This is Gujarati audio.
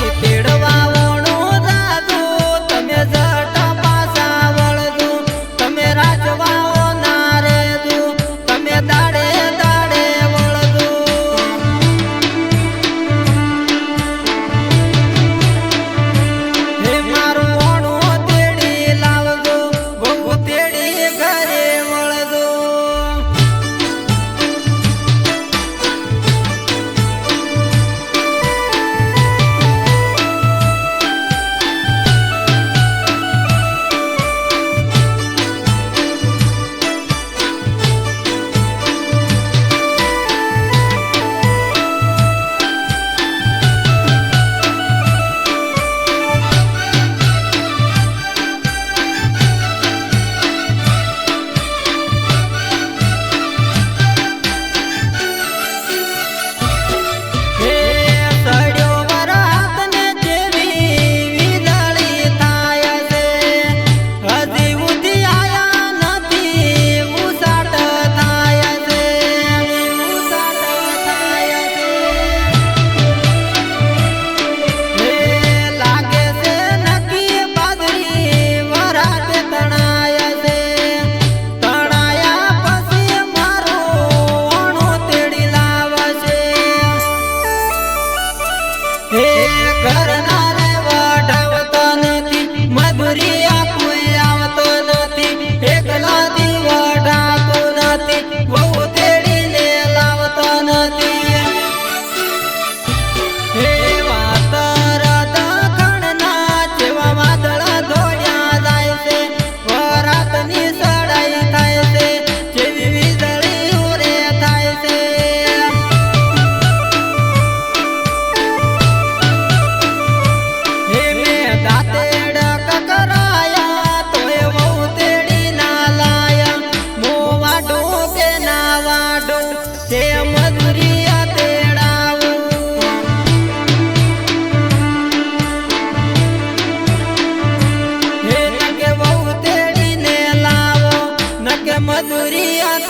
te yeah. કાઢો તે મધુરિયા તેડાવું. હે નકે વહુ તેડીને લાવો નકે મધુરિયા